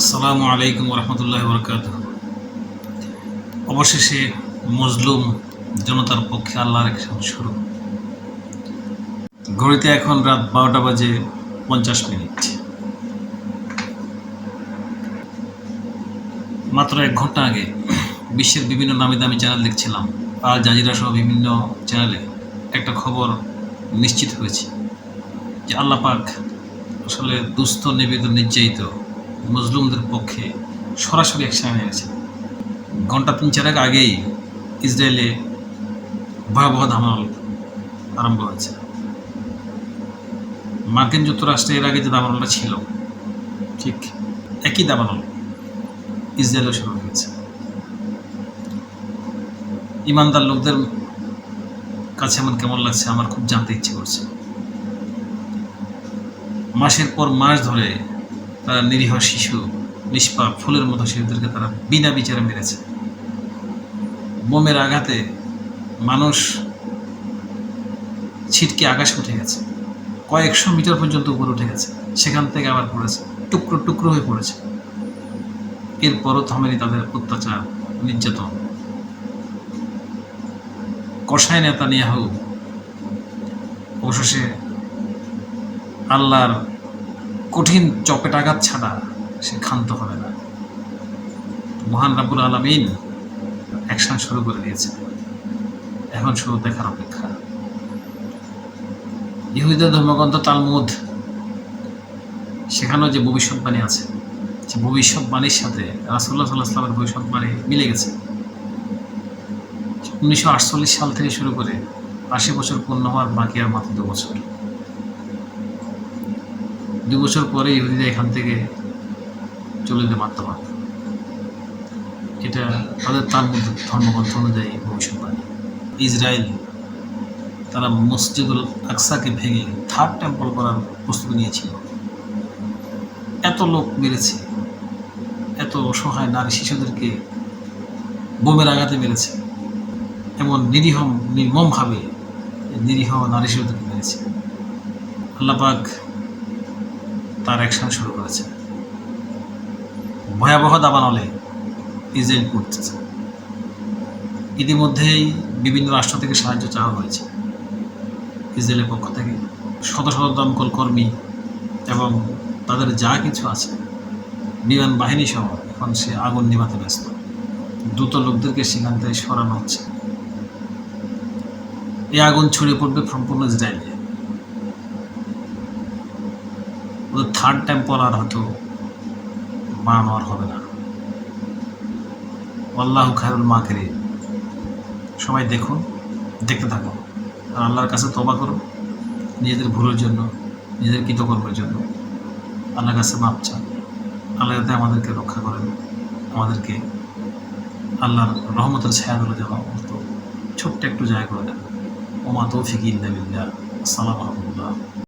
আসসালামু আলাইকুম রহমতুল্লাহ বরকাত অবশেষে মজলুম জনতার পক্ষে আল্লাহর এক শুরু। ঘড়িতে এখন রাত বারোটা বাজে পঞ্চাশ মিনিট। মাত্র এক ঘণ্টা আগে বিশ্বের বিভিন্ন নামি দামি চ্যানেল দেখছিলাম। আর জাজিরা সহ বিভিন্ন চ্যানেলে একটা খবর নিশ্চিত হয়েছে যে আল্লাহ পাক আসলে দুস্থ নিবেদন নির্যাতিত মজলুমদের পক্ষে সরাসরি অ্যাকশন নিয়েছে ঘণ্টা তিন চারেক আগেই ইসরায়েলে ভয়াবহ ধামাল আরম্ভ হয়েছে। মার্কিন যুক্তরাষ্ট্রে এর আগে যে দাবানলটা ছিল, ঠিক একই দাবানল ইসরায়েলও শুরু হয়েছে। ইমানদার লোকদের কাছে আমার কেমন লাগছে, আমার খুব জানতে ইচ্ছে করছে। মাসের পর মাস ধরে তারা নিরীহ শিশু, নিষ্পাপ, ফুলের মতো শিশুদেরকে তারা বিনা বিচারে মেরেছে। বোমের আঘাতে মানুষ ছিটকে আকাশ উঠে গেছে। কয়েকশো মিটার পর্যন্ত উপরে উঠে গেছে। সেখান থেকে আবার পড়েছে। টুকরো টুকরো হয়ে পড়েছে। এরপরও থামেনি তাদের অত্যাচার, নির্যাতন। কষায় নেতা নিয়াহু অবশেষে আল্লাহর কঠিন চপেটাঘাত ছাড়া সে ক্ষান্ত হবে না। মহান রাবুল আলমিন অ্যাকশন শুরু করে দিয়েছে এখন শুরু দেখার অপেক্ষা। ইহুদিদের ধর্মগ্রন্থ তালমুদ সেখানেও যে ভবিষ্যৎবাণী আছে, যে ভবিষ্যৎবাণীর সাথে রাসুল্লাহ সাল্লাহ সাল্লামের ভবিষ্যৎবাণী মিলে গেছে। উনিশশো আটচল্লিশ সাল থেকে শুরু করে আশি বছর পূর্ণ হওয়ার বাকি আর মাত্র দু বছর। দু বছর পরে ইহুদিরা এখান থেকে চলে যেতে পারত পারত এটা তাদের তার মধ্যে ধর্মগ্রন্থ অনুযায়ী ভবিষ্যৎবাণী। ইসরায়েল, তারা মসজিদুল আকসাকে ভেঙে থার্ড টেম্পল করার প্রস্তুতি নিয়েছিল। এত লোক মেরেছে, এত অসহায় নারী শিশুদেরকে বোমের আঘাতে মেরেছে। এমন নিরীহ, নির্মমভাবে নিরীহ নারী শিশুদেরকে মেরেছে। আল্লাপাক তার অ্যাকশন শুরু করেছে। ভয়াবহ দাবানলে ইসরায়েল করতেছে। ইতিমধ্যেই বিভিন্ন রাষ্ট্র থেকে সাহায্য চাওয়া হয়েছে। ইসরায়েলের পক্ষ থেকে শত শত দমকল কর্মী এবং তাদের যা কিছু আছে, বিমান বাহিনী সহ এখন সে আগুন নিভাতে ব্যস্ত। দ্রুত লোকদেরকে সেখান থেকে সরানো হচ্ছে। এই আগুন ছড়িয়ে পড়বে সম্পূর্ণ ইসরায়েলে। ওদের থার্ড টেম্পল আর হয়তো বানানো আর হবে না। আল্লাহ খায়রুল মাকেরে সবাই দেখুন, দেখতে থাকুন। আর আল্লাহর কাছে তবা করুন, নিজেদের ভুলের জন্য, নিজেদের কৃতকর্মের জন্য। আল্লাহর কাছে মাপ চান। আল্লাহ যাতে আমাদেরকে রক্ষা করেন, আমাদেরকে আল্লাহর রহমতের ছায়া ধরে যাওয়া মতো ছোট্ট একটু জায়গা করে দেন। ওমা তৌফিক ইল্লা বিল্লাহ। আসসালামু আলাইকুম।